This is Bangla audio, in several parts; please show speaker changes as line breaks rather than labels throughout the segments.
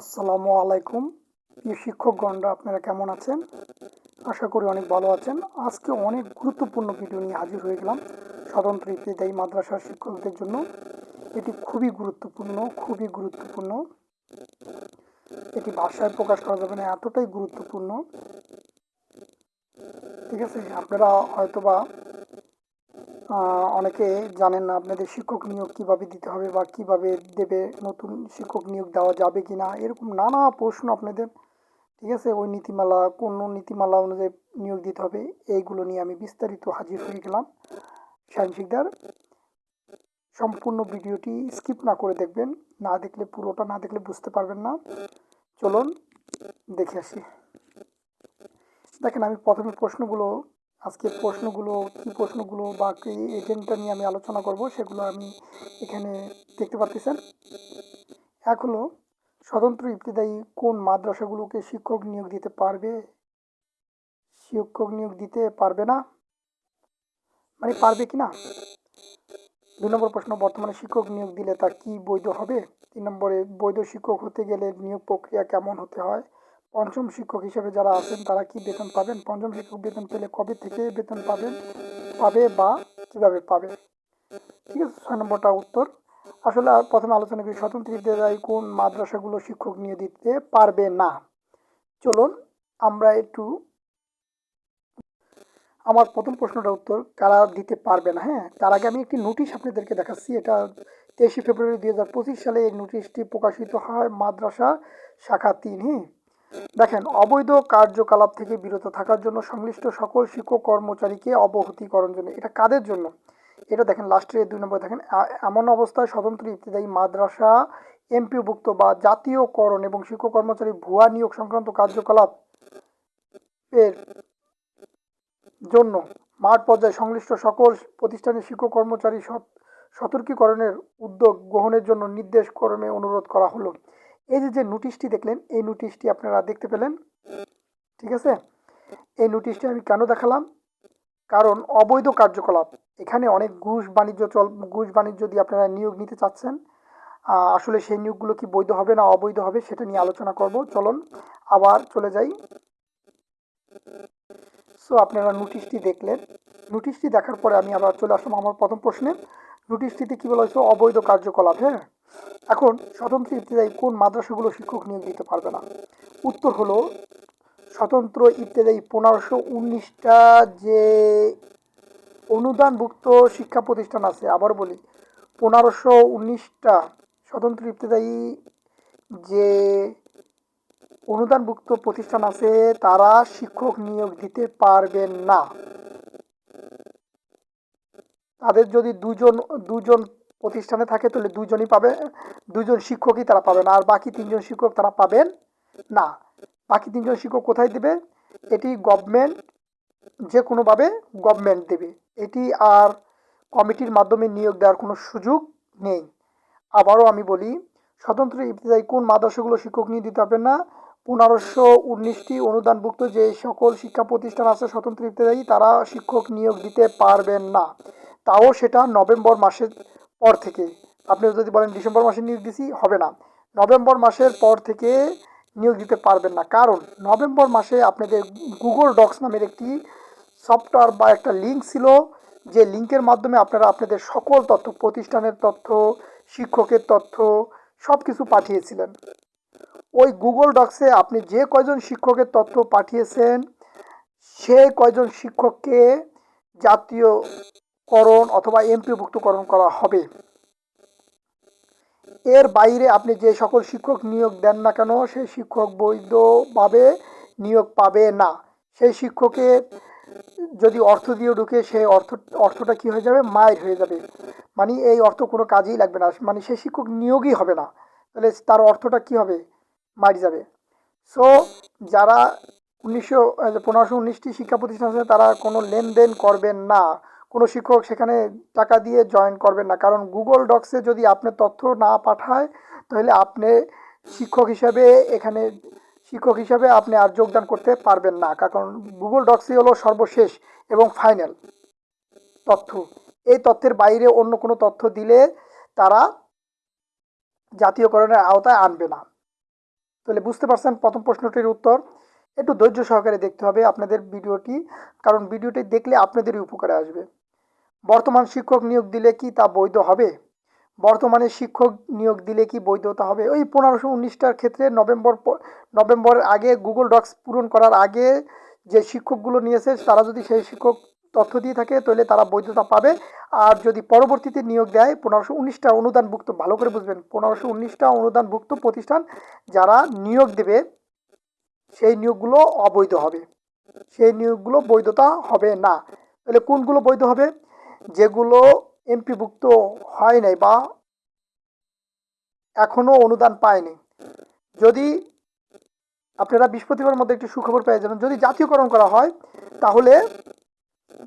আসসালামু আলাইকুম। প্রিয় শিক্ষকগণরা, আপনারা কেমন আছেন? আশা করি অনেক ভালো আছেন। আজকে অনেক গুরুত্বপূর্ণ ভিডিও নিয়ে হাজির হয়ে গেলাম স্বতন্ত্র ইত্যাদি মাদ্রাসার শিক্ষকদের জন্য। এটি খুবই গুরুত্বপূর্ণ খুবই গুরুত্বপূর্ণ। এটি ভাষায় প্রকাশ করা যাবে না, এতটাই গুরুত্বপূর্ণ। ঠিক আছে, আপনারা হয়তোবা অনেকে জানেন না আপনাদের শিক্ষক নিয়োগ কীভাবে দিতে হবে বা কীভাবে দেবে, নতুন শিক্ষক নিয়োগ দেওয়া যাবে কি না, এরকম নানা প্রশ্ন আপনাদের, ঠিক আছে? ওই নীতিমালা, কোন নীতিমালা অনুযায়ী নিয়োগ দিতে হবে, এইগুলো নিয়ে আমি বিস্তারিত হাজির হয়ে গেলাম। শাহিন শিকদার, সম্পূর্ণ ভিডিওটি স্কিপ না করে দেখবেন, না দেখলে, পুরোটা না দেখলে বুঝতে পারবেন না। চলুন দেখে আসি। দেখেন, আমি প্রথমে প্রশ্নগুলো আজকে প্রশ্নগুলো, কী প্রশ্নগুলো বা কী এজেন্টটা নিয়ে আমি আলোচনা করব সেগুলো আমি এখানে দেখতে পাচ্ছেন এক হলো, স্বতন্ত্র ইবতদায়ী কোন মাদ্রাসাগুলোকে শিক্ষক নিয়োগ দিতে পারবে? শিক্ষক নিয়োগ দিতে পারবে না? মানে পারবে কি না? দুই নম্বর প্রশ্ন, বর্তমানে শিক্ষক নিয়োগ দিলে তা কি বৈধ হবে? তিন নম্বরে, বৈধ শিক্ষক হতে গেলে নিয়োগ প্রক্রিয়া কেমন হতে হয়? পঞ্চম শিক্ষক হিসেবে যারা আছেন, তারা কি বেতন পাবেন? পঞ্চম শিক্ষক বেতন পেলে কবে থেকে বেতন পাবেন? পাবে বা কীভাবে পাবে? ঠিক আছে, ছয় নম্বরটা উত্তর। আসলে প্রথমে আলোচনা করি স্বতন্ত্র বিদ্যালয় কোন মাদ্রাসাগুলো শিক্ষক নিয়ে দিতে পারবে না? চলুন, আমরা একটু, আমার প্রথম প্রশ্নটার উত্তর, কারা দিতে পারবে না? হ্যাঁ তার আগে আমি একটি নোটিশ আপনাদেরকে দেখাচ্ছি। এটা তেইশে ফেব্রুয়ারি দুই হাজার পঁচিশ সালে এই নোটিশটি প্রকাশিত হয় মাদ্রাসা শাখা তিন হ্যাঁ? দেখেন, অবৈধ কার্যকলাপ থেকে বিরত থাকার জন্য সংশ্লিষ্ট সকল শিক্ষক কর্মচারীকে অবহিতকরণ জন্য। এটা কাদের জন্য? এটা দেখেন লাস্টের দুই নম্বর দেখেন এমন অবস্থায় স্বতন্ত্র ইবতদায়ী মাদ্রাসা, এমপিভুক্ত বা জাতীয়করণ এবং শিক্ষক কর্মচারী ভুয়া নিয়োগ সংক্রান্ত কার্যকলাপ এর জন্য মাঠ পর্যায়ে সংশ্লিষ্ট সকল প্রতিষ্ঠানের শিক্ষক কর্মচারী সত- সতর্কীকরণের উদ্যোগ গ্রহণের জন্য নির্দেশ কর্মে অনুরোধ করা হলো। এই যে যে নোটিশটি দেখলেন, এই নোটিশটি আপনারা দেখতে পেলেন। ঠিক আছে? এই নোটিশটি আমি কেন দেখালাম? কারণ অবৈধ কার্যকলাপ। এখানে অনেক ঘুষ বাণিজ্য চল, ঘুষ বাণিজ্য দিয়ে আপনারা নিয়োগ নিতে চাচ্ছেন। আসলে সেই নিয়োগগুলো কি বৈধ হবে না অবৈধ হবে সেটা নিয়ে আলোচনা করব। চলুন, আবার চলে যাই। সো আপনারা নোটিশটি দেখলেন। নোটিশটি দেখার পরে আমি আবার চলে আসলাম আমার প্রথম প্রশ্নে। নোটিশটিতে কী বলা হয়েছে? অবৈধ কার্যকলাপ হ্যাঁ? এখন স্বতন্ত্র ইবতদায়ী কোন মাদ্রাসাগুলো শিক্ষক নিয়োগ দিতে পারবে না? উত্তর হলো, স্বতন্ত্র ইবতদায়ী পনেরোশো উনিশটা যে অনুদানভুক্ত শিক্ষা প্রতিষ্ঠান আছে, আবার বলি, পনেরোশো উনিশটা স্বতন্ত্র ইবতদায়ী যে অনুদানভুক্ত প্রতিষ্ঠান আছে, তারা শিক্ষক নিয়োগ দিতে পারবেন না। তাদের যদি দুজন দুজন প্রতিষ্ঠানে থাকে তাহলে দুজনই পাবে দুজন শিক্ষকই তারা পাবে না, আর বাকি তিনজন শিক্ষক তারা পাবেন না। বাকি তিনজন শিক্ষক কোথায় দেবে? এটি গভর্নমেন্ট যে কোনোভাবে গভর্নমেন্ট দেবে। এটি আর কমিটির মাধ্যমে নিয়োগ দেওয়ার কোনো সুযোগ নেই। আবারও আমি বলি, স্বতন্ত্র ইবতদায়ী কোন মাদ্রাসাগুলো শিক্ষক নিয়ে দিতে পারবেন না? পনেরোশো উনিশটি অনুদানভুক্ত যে সকল শিক্ষা প্রতিষ্ঠান আছে স্বতন্ত্র ইবতদায়ী তারা শিক্ষক নিয়োগ দিতে পারবেন না। তাও সেটা নভেম্বর মাসের পর থেকে। আপনি যদি বলেন ডিসেম্বর মাসে নিয়োগ দিছি, হবে না। নভেম্বর মাসের পর থেকে নিয়োগ দিতে পারবেন না। কারণ নভেম্বর মাসে আপনাদের গুগল ডক্স নামের একটি সফটওয়্যার বা একটা লিঙ্ক ছিল, যে লিঙ্কের মাধ্যমে আপনারা আপনাদের সকল তথ্য, প্রতিষ্ঠানের তথ্য, শিক্ষকের তথ্য সব কিছু পাঠিয়েছিলেন। ওই গুগল ডক্সে আপনি যে কয়জন শিক্ষকের তথ্য পাঠিয়েছেন, সে কয়জন শিক্ষককে জাতীয়করণ অথবা এমপিভুক্তকরণ করা হবে। এর বাইরে আপনি যে সকল শিক্ষক নিয়োগ দেন না কেন সেই শিক্ষক বৈধভাবে নিয়োগ পাবে না। সেই শিক্ষকের যদি অর্থ দিয়ে ঢুকে সেই অর্থ, অর্থটা কী হয়ে যাবে? মায়ের হয়ে যাবে। মানে এই অর্থ কোনো কাজেই লাগবে না। মানে সেই শিক্ষক নিয়োগই হবে না। তাহলে তার অর্থটা কী হবে? মারি যাবে। সো যারা উনিশশো, পনেরোশো উনিশটি শিক্ষা প্রতিষ্ঠান আছে, তারা কোনো লেনদেন করবেন না। কোনো শিক্ষক সেখানে টাকা দিয়ে জয়েন করবেন না। কারণ গুগল ডক্সে যদি আপনি তথ্য না পাঠায়, তাহলে আপনি শিক্ষক হিসাবে এখানে, শিক্ষক হিসাবে আপনি আর যোগদান করতে পারবেন না। কারণ গুগল ডক্সই হলো সর্বশেষ এবং ফাইনাল তথ্য। এই তথ্যের বাইরে অন্য কোনো তথ্য দিলে তারা জাতীয়করণের আওতায় আনবে না। তাহলে বুঝতে পারছেন প্রথম প্রশ্নটির উত্তর? একটু ধৈর্য সহকারে দেখতে হবে আপনাদের ভিডিওটি, কারণ ভিডিওটি দেখলে আপনাদেরই উপকারে আসবে। বর্তমান শিক্ষক নিয়োগ দিলে কি তা বৈধ হবে? বর্তমানে শিক্ষক নিয়োগ দিলে কি বৈধতা হবে? ওই পনেরোশো উনিশটার ক্ষেত্রে নভেম্বর নভেম্বরের আগে গুগল ডক্স পূরণ করার আগে যে শিক্ষকগুলো নিয়েছে, তারা যদি সেই শিক্ষক তথ্য দিয়ে থাকে, তাহলে তারা বৈধতা পাবে। আর যদি পরবর্তীতে নিয়োগ দেয়, পনেরোশো উনিশটা অনুদানভুক্ত, ভালো করে বুঝবেন, পনেরোশো উনিশটা অনুদানভুক্ত প্রতিষ্ঠান যারা নিয়োগ দেবে, সেই নিয়োগগুলো অবৈধ হবে। সেই নিয়োগগুলো বৈধতা হবে না। তাহলে কোনগুলো বৈধ হবে? যেগুলো এমপিভুক্ত হয় নাই বা এখনও অনুদান পায়নি। যদি আপনারা বৃহস্পতিবার মধ্যে একটি সুখবর পেয়ে যাবেন, যদি জাতীয়করণ করা হয়, তাহলে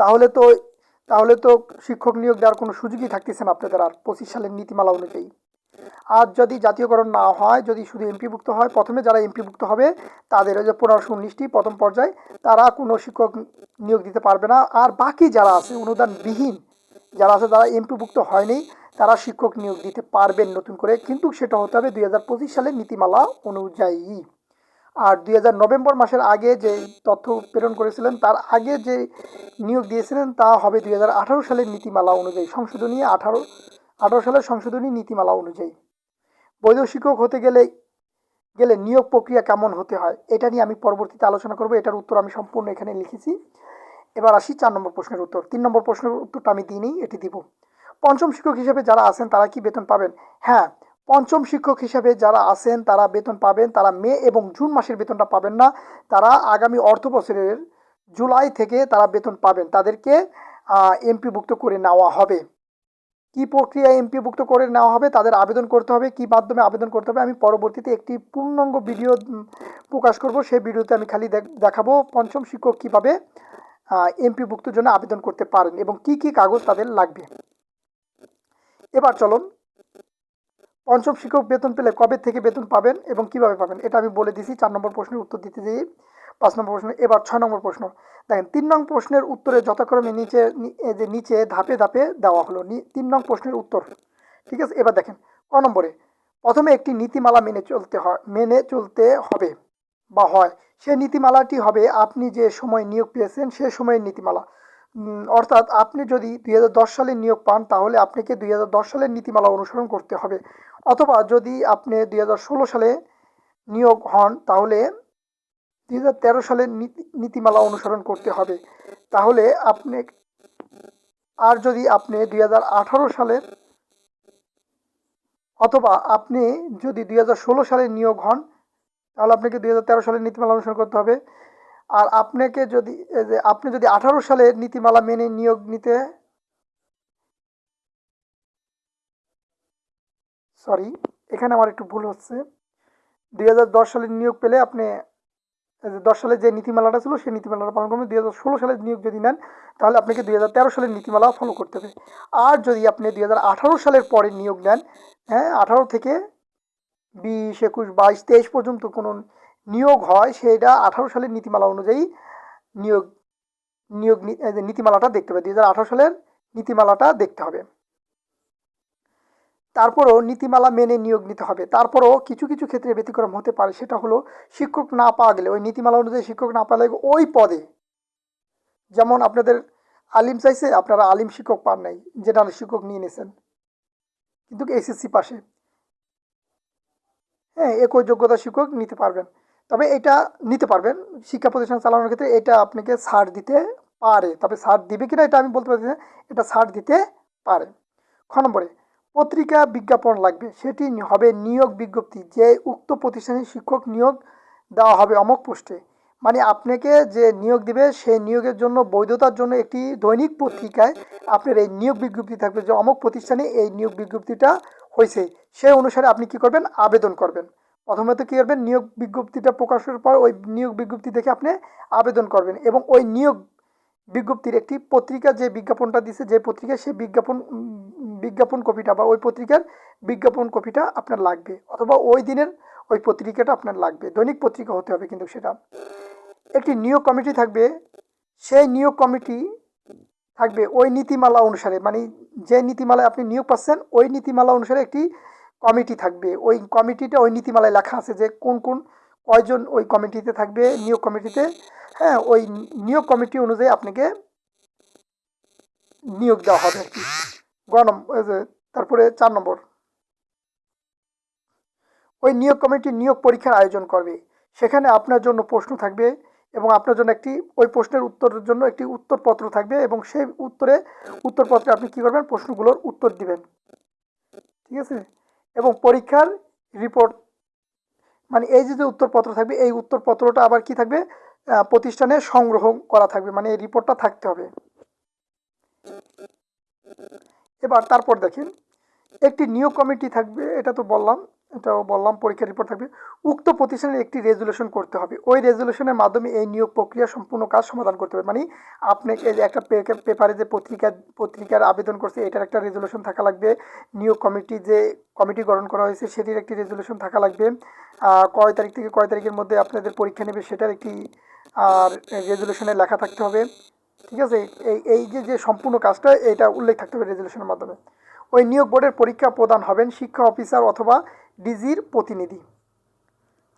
তাহলে তো তাহলে তো শিক্ষক নিয়োগ দেওয়ার কোনো সুযোগই থাকতেছে না আপনাদের আর পঁচিশ সালের নীতিমালা অনুযায়ী। আর যদি জাতীয়করণ না হয়, যদি শুধু এমপিভুক্ত হয়, প্রথমে যারা এমপিভুক্ত হবে, তাদের যে পনেরোশো উনিশটি প্রথম পর্যায়ে, তারা কোনো শিক্ষক নিয়োগ দিতে পারবে না। আর বাকি যারা আছে, অনুদানবিহীন যারা আছে, তারা এমপিভুক্ত হয়নি, তারা শিক্ষক নিয়োগ দিতে পারবেন নতুন করে। কিন্তু সেটা হতে হবে দুই হাজার পঁচিশ সালের নীতিমালা অনুযায়ী। আর দুই হাজার নভেম্বর মাসের আগে যে তথ্য প্রেরণ করেছিলেন, তার আগে যে নিয়োগ দিয়েছিলেন, তা হবে দুই হাজার আঠারো সালের নীতিমালা অনুযায়ী। সংশোধনী আঠারো আঠারো সালের সংশোধনী নীতিমালা অনুযায়ী। বৈধ শিক্ষক হতে গেলে গেলে নিয়োগ প্রক্রিয়া কেমন হতে হয়, এটা নিয়ে আমি পরবর্তীতে আলোচনা করব। এটার উত্তর আমি সম্পূর্ণ এখানে লিখেছি। এবার আসি চার নম্বর প্রশ্নের উত্তর। তিন নম্বর প্রশ্নের উত্তরটা আমি দিইনি, এটি দিব। পঞ্চম শিক্ষক হিসেবে যারা আছেন, তারা কি বেতন পাবেন? হ্যাঁ পঞ্চম শিক্ষক হিসেবে যারা আছেন, তারা বেতন পাবেন। তারা মে এবং জুন মাসের বেতনটা পাবেন না। তারা আগামী অর্থ বছরের জুলাই থেকে তারা বেতন পাবেন। তাদেরকে এমপিভুক্ত করে নেওয়া হবে। কি প্রক্রিয়া এমপিভুক্ত করে নেওয়া হবে, তাদের আবেদন করতে হবে, কি মাধ্যমে আবেদন করতে হবে, আমি পরবর্তীতে একটি পূর্ণাঙ্গ ভিডিও প্রকাশ করব, সেই ভিডিওতে আমি খালি দেখাবো পঞ্চম শিক্ষক কীভাবে এমপিভুক্তর জন্য আবেদন করতে পারেন এবং কি কি কাগজ তাদের লাগবে। এবার চলুন, পঞ্চম শিক্ষক বেতন পেলে কবে থেকে বেতন পাবেন এবং কীভাবে পাবেন, এটা আমি বলে দিছি, চার নম্বর প্রশ্নের উত্তর দিতে যেয়ে পাঁচ নম্বর প্রশ্ন, এবার ছয় নম্বর প্রশ্ন। দেখেন, তিন নং প্রশ্নের উত্তরে যথাক্রমে নিচে যে নিচে ধাপে ধাপে দেওয়া হলো। তিন নং প্রশ্নের উত্তর। ঠিক আছে? এবার দেখেন, ক নম্বরে? প্রথমে একটি নীতিমালা মেনে চলতে হয়, মেনে চলতে হবে বা হয়। সেই নীতিমালাটি হবে, আপনি যে সময় নিয়োগ পেয়েছেন, সে সময়ের নীতিমালা। অর্থাৎ আপনি যদি দুই হাজার দশ সালে নিয়োগ পান, তাহলে আপনাকে দুই হাজার দশ সালের নীতিমালা অনুসরণ করতে হবে। অথবা যদি আপনি দু হাজার ষোলো সালে নিয়োগ হন, তাহলে দুই সালের নীতি, নীতিমালা অনুসরণ করতে হবে। তাহলে আপনি, আর যদি আপনি দুই সালের অথবা আপনি যদি দুই হাজার ষোলো সালে নিয়োগ হন, তাহলে আপনাকে দুই হাজার তেরো সালের নীতিমালা অনুসরণ করতে হবে। আর আপনাকে যদি আপনি যদি আঠারো সালের নীতিমালা মেনে নিয়োগ নিতে, সরি, এখানে আমার একটু ভুল হচ্ছে। দু হাজার দশ সালে নিয়োগ পেলে আপনি দশ সালে যে নীতিমালাটা ছিল, সেই নীতিমালাটা পালন করবেন দুই হাজার ষোলো সালে নিয়োগ যদি নেন, তাহলে আপনাকে দুই হাজার তেরো সালের নীতিমালা ফলো করতে হবে। আর যদি আপনি দুই হাজার আঠারো সালের পরে নিয়োগ নেন হ্যাঁ আঠারো থেকে বিশ, একুশ, বাইশ, তেইশ পর্যন্ত কোনো নিয়োগ হয় সেটা আঠারো সালের নীতিমালা অনুযায়ী নিয়োগ নিয়োগ নীতিমালাটা দেখতে হবে। দুই হাজার আঠারো সালের নীতিমালাটা দেখতে হবে। তারপরও নীতিমালা মেনে নিয়োগ নিতে হবে। তারপরও কিছু কিছু ক্ষেত্রে ব্যতিক্রম হতে পারে। সেটা হলো শিক্ষক না পাওয়া গেলে, ওই নীতিমালা অনুযায়ী শিক্ষক না পাওয়া ওই পদে। যেমন আপনাদের আলিম চাইছে, আপনারা আলিম শিক্ষক পান নাই যেটা শিক্ষক নিয়ে নিয়েছেন। কিন্তু এসএসসি পাশে। হ্যাঁ একই যোগ্যতা শিক্ষক নিতে পারবেন। তবে এটা নিতে পারবেন। শিক্ষা প্রতিষ্ঠান চালানোর ক্ষেত্রে এটা আপনাকে ছাড় দিতে পারে। তবে ছাড় দিবে কিনা, এটা আমি বলতে পারছি না। এটা ছাড় দিতে পারে। খ নম্বরে পত্রিকা বিজ্ঞাপন লাগবে, সেটি হবে নিয়োগ বিজ্ঞপ্তি, যে উক্ত প্রতিষ্ঠানে শিক্ষক নিয়োগ দেওয়া হবে অমক পোস্টে। মানে আপনাকে যে নিয়োগ দিবে, সেই নিয়োগের জন্য, বৈধতার জন্য একটি দৈনিক পত্রিকায় আপনার এই নিয়োগ বিজ্ঞপ্তি থাকবে যে অমক প্রতিষ্ঠানে এই নিয়োগ বিজ্ঞপ্তিটা হয়েছে। সেই অনুসারে আপনি কি করবেন? আবেদন করবেন। প্রথমত কী করবেন? নিয়োগ বিজ্ঞপ্তিটা প্রকাশের পর ওই নিয়োগ বিজ্ঞপ্তি দেখে আপনি আবেদন করবেন এবং ওই নিয়োগ বিজ্ঞপ্তির একটি পত্রিকা, যে বিজ্ঞাপনটা দিছে, যে পত্রিকা সেই বিজ্ঞাপন বিজ্ঞাপন কপিটা বা ওই পত্রিকার বিজ্ঞাপন কপিটা আপনার লাগবে অথবা ওই দিনের ওই পত্রিকাটা আপনার লাগবে। দৈনিক পত্রিকা হতে হবে কিন্তু সেটা। একটি নিয়োগ কমিটি থাকবে। সেই নিয়োগ কমিটি থাকবে ওই নীতিমালা অনুসারে মানে যে নীতিমালায় আপনি নিয়োগ পাচ্ছেন, ওই নীতিমালা অনুসারে একটি কমিটি থাকবে। ওই কমিটিটা ওই নীতিমালায় লেখা আছে যে কোন কোন, কয়জন ওই কমিটিতে থাকবে, নিয়োগ কমিটিতে। হ্যাঁ ওই নিয়োগ কমিটি অনুযায়ী আপনাকে নিয়োগ দেওয়া হবে আর কি। গ নম্বর যে, তারপরে চার নম্বর। ওই নিয়োগ কমিটি নিয়োগ পরীক্ষার আয়োজন করবে। সেখানে আপনার জন্য প্রশ্ন থাকবে এবং আপনার জন্য একটি, ওই প্রশ্নের উত্তরের জন্য একটি উত্তরপত্র থাকবে এবং সেই উত্তরে, উত্তরপত্রে আপনি কী করবেন? প্রশ্নগুলোর উত্তর দিবেন। ঠিক আছে? এবং পরীক্ষার রিপোর্ট মানে এই যে যে উত্তরপত্র থাকবে, এই উত্তরপত্রটা আবার কি থাকবে? প্রতিষ্ঠানে সংগ্রহ করা থাকবে মানে এই রিপোর্টটা থাকতে হবে। এবার তারপর দেখেন, একটি নিয়োগ কমিটি থাকবে, এটা তো বললাম, এটাও বললাম, পরীক্ষার রিপোর্ট থাকবে। উক্ত প্রতিষ্ঠানের একটি রেজুলেশন করতে হবে। ওই রেজুলেশনের মাধ্যমে এই নিয়োগ প্রক্রিয়া সম্পূর্ণ কাজ সমাধান করতে হবে। মানে আপনাকে যে একটা পেপারে যে পত্রিকা, পত্রিকার আবেদন করছে, এটার একটা রেজুলেশন থাকা লাগবে। নিয়োগ কমিটি যে কমিটি গঠন করা হয়েছে, সেটির একটি রেজুলেশন থাকা লাগবে। কয় তারিখ থেকে কয় তারিখের মধ্যে আপনাদের পরীক্ষা নেবে, সেটার একটি আর রেজুলেশনে লেখা থাকতে হবে। ঠিক আছে? এই এই যে যে সম্পূর্ণ কাজটা এটা উল্লেখ থাকতে হবে রেজুলেশনের মাধ্যমে। ওই নিয়োগ বোর্ডের পরীক্ষা প্রদান হবেন শিক্ষা অফিসার অথবা ডিজির প্রতিনিধি।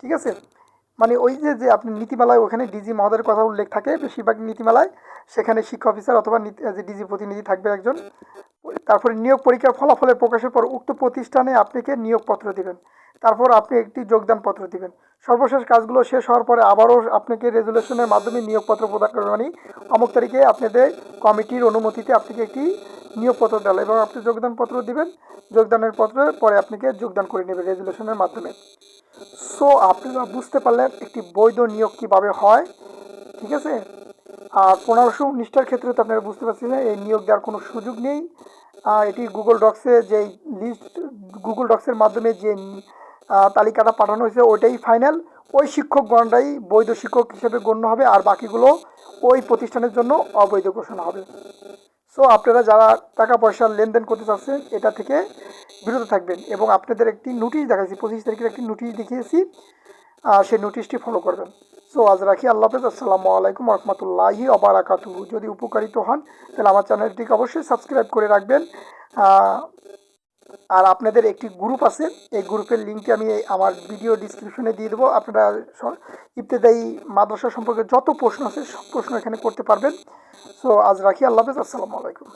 ঠিক আছে? মানে ওই যে যে আপনি নীতিমালায় ওখানে ডিজি মহোদয়ের কথা উল্লেখ থাকে, বেশিরভাগ নীতিমালায় সেখানে শিক্ষা অফিসার অথবা যে ডিজি প্রতিনিধি থাকবে একজন। তারপরে নিয়োগ পরীক্ষার ফলাফলের প্রকাশের পর উক্ত প্রতিষ্ঠানে আপনাকে নিয়োগপত্র দিবেন। তারপর আপনি একটি যোগদানপত্র দিবেন। সর্বশেষ কাজগুলো শেষ হওয়ার পরে আবারও আপনাকে রেজুলেশনের মাধ্যমে নিয়োগপত্র প্রদান করবেন। মানে অমুক তারিখে আপনাদের কমিটির অনুমতিতে আপনাকে একটি নিয়োগপত্র দেওয়া এবং আপনি যোগদানপত্র দিবেন। যোগদানের পত্রে পরে আপনাকে যোগদান করে নেবেন রেজুলেশনের মাধ্যমে। সো আপনারা বুঝতে পারলেন একটি বৈধ নিয়োগ কীভাবে হয়, ঠিক আছে? আর পনেরোশো উনিশটার ক্ষেত্রে তো আপনারা বুঝতে পারছেন এই নিয়োগ দেওয়ার কোনো সুযোগ নেই। এটি গুগল ডক্সে যে লিস্ট গুগল ডক্সের মাধ্যমে যে তালিকাটা পাঠানো হয়েছে, ওইটাই ফাইনাল ওই শিক্ষকগণরাই বৈধ শিক্ষক হিসেবে গণ্য হবে, আর বাকিগুলো ওই প্রতিষ্ঠানের জন্য অবৈধ ঘোষণা হবে। সো আপনারা যারা টাকা পয়সার লেনদেন করতে চাচ্ছেন, এটা থেকে বিরত থাকবেন। এবং আপনাদের একটি নোটিশ দেখাইছি, পঁচিশ তারিখের একটি নোটিশ দেখিয়েছি সেই নোটিশটি ফলো করবেন। সো আজ রাখি আল্লাহ হাফেজ, আসসালামু আলাইকুম রহমতুল্লাহি অবরাকাতুহু যদি উপকারিত হন, তাহলে আমার চ্যানেলটিকে অবশ্যই সাবস্ক্রাইব করে রাখবেন। আর আপনাদের একটি গ্রুপ আছে, এই গ্রুপের লিঙ্কটি আমি আমার ভিডিও ডিসক্রিপশনে দিয়ে দেবো। আপনারা ইবতেদায়ী মাদ্রাসা সম্পর্কে যত প্রশ্ন আছে, সব প্রশ্ন এখানে করতে পারবেন। সো আজ রাখি, আল্লাহ হাফেজ, আসসালামু আলাইকুম।